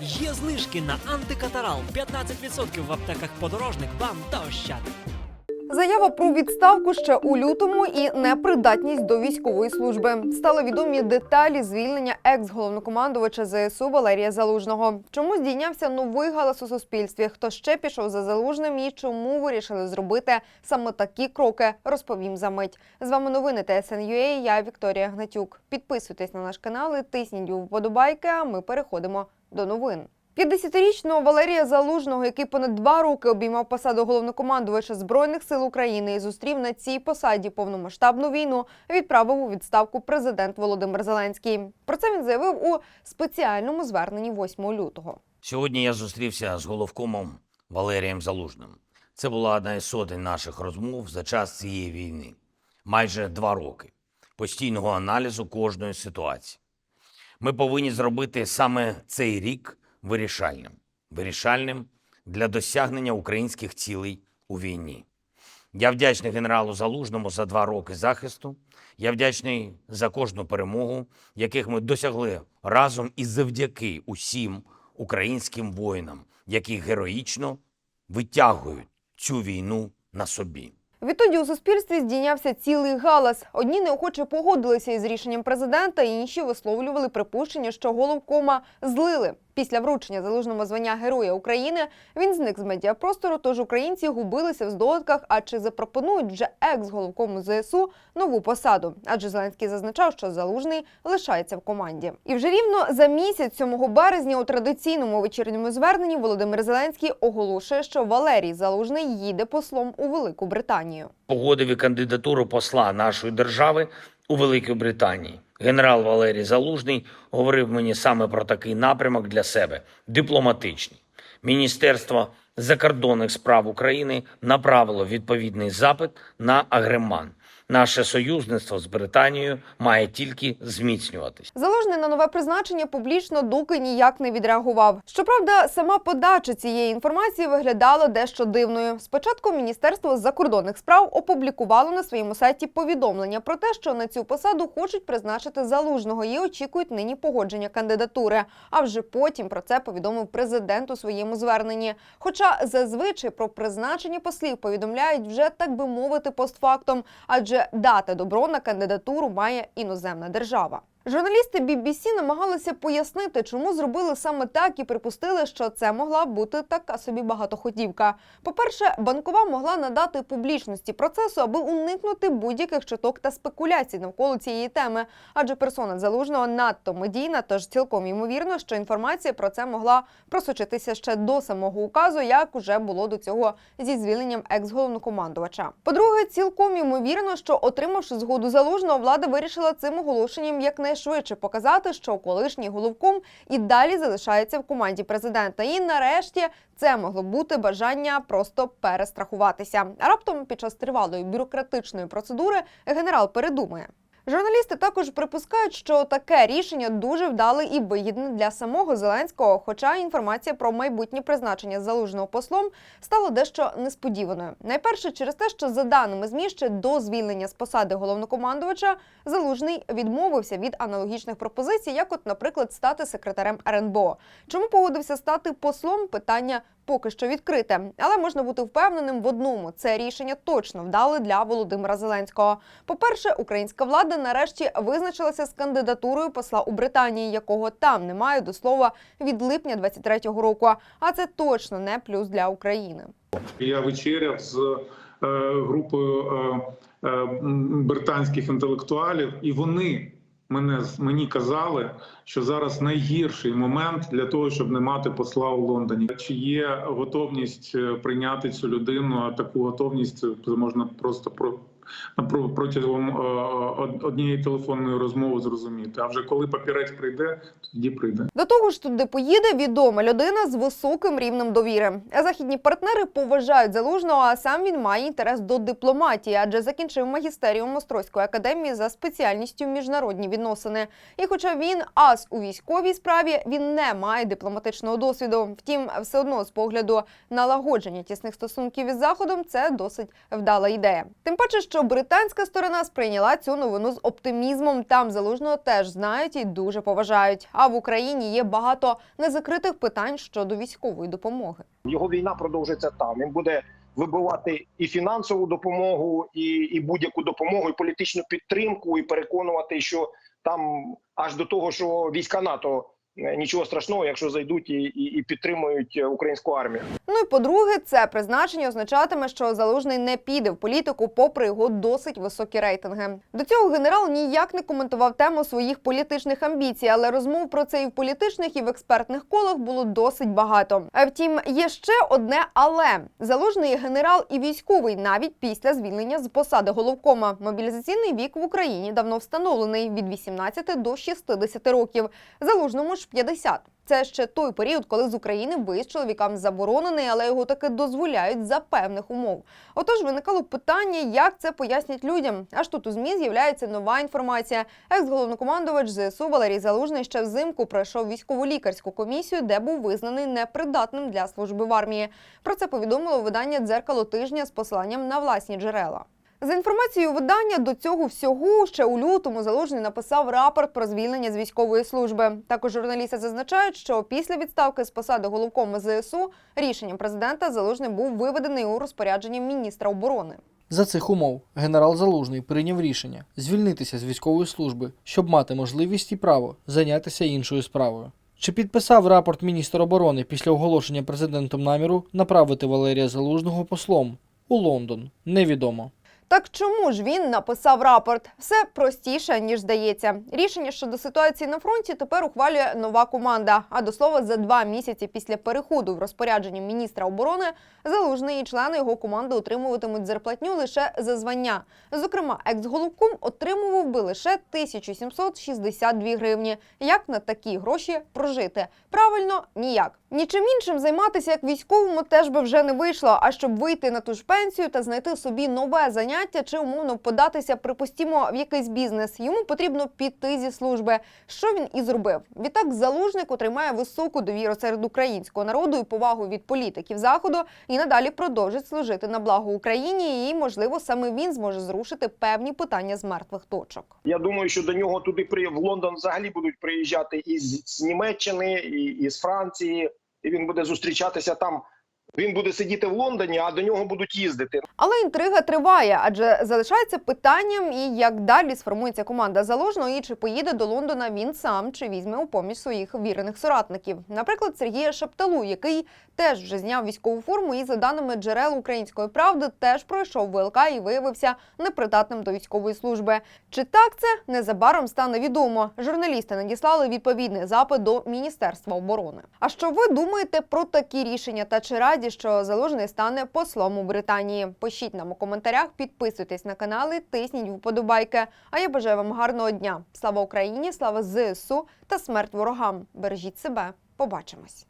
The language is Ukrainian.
Є знижки на антикатарал 15% в аптеках подорожник вам та ощад. Заява про відставку ще у лютому і непридатність до військової служби стали відомі деталі звільнення екс-головнокомандувача ЗСУ Валерія Залужного. Чому здійнявся новий галас у суспільстві? Хто ще пішов за залужним і чому вирішили зробити саме такі кроки? Розповім за мить. З вами новини ТСНЮА, Я Вікторія Гнатюк. Підписуйтесь на наш канал і тисніть вподобайки. А ми переходимо до новин. 50-річного Валерія Залужного, який понад два роки обіймав посаду головнокомандувача збройних сил України і зустрів на цій посаді повномасштабну війну, відправив у відставку президент Володимир Зеленський. Про це він заявив у спеціальному зверненні 8 лютого. Сьогодні я зустрівся з головкомом Валерієм Залужним. Це була одна із сотень наших розмов за час цієї війни. Майже два роки постійного аналізу кожної ситуації. Ми повинні зробити саме цей рік вирішальним. Вирішальним для досягнення українських цілей у війні. Я вдячний генералу Залужному за два роки захисту. Я вдячний за кожну перемогу, яких ми досягли разом і завдяки усім українським воїнам, які героїчно витягують цю війну на собі. Відтоді у суспільстві здійнявся цілий галас. Одні неохоче погодилися із рішенням президента, інші висловлювали припущення, що головкома злили. Після вручення залужному звання Героя України він зник з медіапростору, тож українці губилися в здогадках, а чи запропонують вже екс-головкому ЗСУ нову посаду. Адже Зеленський зазначав, що залужний лишається в команді. І вже рівно за місяць, 7 березня, у традиційному вечірньому зверненні Володимир Зеленський оголошує, що Валерій Залужний їде послом у Велику Британію. Погодив і кандидатуру посла нашої держави у Великій Британії. Генерал Валерій Залужний говорив мені саме про такий напрямок для себе дипломатичний. Міністерство закордонних справ України направило відповідний запит на Агреман. Наше союзництво з Британією має тільки зміцнюватись. Залужний на нове призначення публічно доки ніяк не відреагував. Щоправда, сама подача цієї інформації виглядала дещо дивною. Спочатку Міністерство закордонних справ опублікувало на своєму сайті повідомлення про те, що на цю посаду хочуть призначити залужного і очікують нині погодження кандидатури. А вже потім про це повідомив президент у своєму зверненні. Хоча зазвичай про призначення послів повідомляють вже так би мовити постфактом, адже дати добро на кандидатуру має іноземна держава. Журналісти BBC намагалися пояснити, чому зробили саме так і припустили, що це могла бути така собі багатоходівка. По-перше, банкова могла надати публічності процесу, аби уникнути будь-яких чуток та спекуляцій навколо цієї теми, адже персона залужного надто медійна, тож цілком ймовірно, що інформація про це могла просочитися ще до самого указу, як уже було до цього зі звільненням екс-головнокомандувача. По-друге, цілком ймовірно, що отримавши згоду залужного, влада вирішила цим оголошенням якнайшвидше показати, що колишній головком і далі залишається в команді президента. І нарешті це могло бути бажання просто перестрахуватися. А раптом під час тривалої бюрократичної процедури генерал передумає. Журналісти також припускають, що таке рішення дуже вдале і вигідне для самого Зеленського. Хоча інформація про майбутнє призначення залужного послом стала дещо несподіваною. Найперше через те, що за даними ЗМІ, ще до звільнення з посади головнокомандувача залужний відмовився від аналогічних пропозицій, як, от, наприклад, стати секретарем РНБО. Чому погодився стати послом? Питання поки що відкрите, але можна бути впевненим в одному: це рішення точно вдали для Володимира Зеленського. По-перше, українська влада нарешті визначилася з кандидатурою посла у Британії, якого там немає до слова від липня 23-го року. А це точно не плюс для України. Я вечеряв з е, групою е, е, британських інтелектуалів, і вони мене мені казали, що зараз найгірший момент для того, щоб не мати посла у Лондоні. Чи є готовність е, прийняти цю людину? А таку готовність можна просто про. про- Протягом е, однієї телефонної розмови зрозуміти. А вже коли папірець прийде, тоді прийде. До того ж, туди поїде відома людина з високим рівнем довіри. Західні партнери поважають залужного, а сам він має інтерес до дипломатії, адже закінчив магістеріум Острозької академії за спеціальністю міжнародні відносини. І хоча він ас у військовій справі, він не має дипломатичного досвіду. Втім, все одно з погляду налагодження тісних стосунків із заходом це досить вдала ідея. Тим паче, що що британська сторона сприйняла цю новину з оптимізмом. Там залужного теж знають і дуже поважають. А в Україні є багато незакритих питань щодо військової допомоги. Його війна продовжиться там. Він буде вибивати і фінансову допомогу, і, і будь-яку допомогу, і політичну підтримку, і переконувати, що там аж до того, що війська НАТО нічого страшного, якщо зайдуть і, і, і підтримують е, українську армію. Ну і по-друге, це призначення означатиме, що залужний не піде в політику, попри його досить високі рейтинги. До цього генерал ніяк не коментував тему своїх політичних амбіцій, але розмов про це і в політичних, і в експертних колах було досить багато. А втім, є ще одне але залужний генерал і військовий навіть після звільнення з посади головкома. Мобілізаційний вік в Україні давно встановлений від 18 до 60 років. Залужному ж 50. Це ще той період, коли з України виїзд чоловікам заборонений, але його таки дозволяють за певних умов. Отож, виникало питання, як це пояснять людям. Аж тут у змі з'являється нова інформація. Екс-головнокомандувач ЗСУ Валерій Залужний ще взимку пройшов військово-лікарську комісію, де був визнаний непридатним для служби в армії. Про це повідомило видання дзеркало тижня з посиланням на власні джерела. За інформацією видання, до цього всього ще у лютому Залужний написав рапорт про звільнення з військової служби. Також журналісти зазначають, що після відставки з посади головкома ЗСУ рішенням президента Залужний був виведений у розпорядження міністра оборони. За цих умов генерал Залужний прийняв рішення звільнитися з військової служби, щоб мати можливість і право зайнятися іншою справою. Чи підписав рапорт міністр оборони після оголошення президентом наміру направити Валерія Залужного послом у Лондон? Невідомо. Так чому ж він написав рапорт? Все простіше ніж здається. Рішення щодо ситуації на фронті тепер ухвалює нова команда. А до слова, за два місяці після переходу в розпорядження міністра оборони залужний і члени його команди отримуватимуть зарплатню лише за звання. Зокрема, екс-головком отримував би лише 1762 гривні. Як на такі гроші прожити? Правильно, ніяк. Нічим іншим займатися як військовому теж би вже не вийшло. А щоб вийти на ту ж пенсію та знайти собі нове заняття чи умовно податися, припустімо, в якийсь бізнес, йому потрібно піти зі служби. Що він і зробив. Відтак, залужник отримає високу довіру серед українського народу і повагу від політиків заходу і надалі продовжить служити на благо Україні. І можливо саме він зможе зрушити певні питання з мертвих точок. Я думаю, що до нього туди при в Лондон взагалі будуть приїжджати із Німеччини, і з Франції, і він буде зустрічатися там. Він буде сидіти в Лондоні, а до нього будуть їздити. Але інтрига триває, адже залишається питанням, і як далі сформується команда залужного, і чи поїде до Лондона він сам, чи візьме у поміж своїх вірених соратників. Наприклад, Сергія Шапталу, який теж вже зняв військову форму, і за даними джерел української правди, теж пройшов ВЛК і виявився непридатним до військової служби. Чи так це незабаром стане відомо? Журналісти надіслали відповідний запит до Міністерства оборони. А що ви думаєте про такі рішення? Та чи раді, що залужний стане послом у Британії? Пишіть нам у коментарях, підписуйтесь на канали, тисніть вподобайки. А я бажаю вам гарного дня. Слава Україні! Слава ЗСУ та смерть ворогам! Бережіть себе. Побачимось.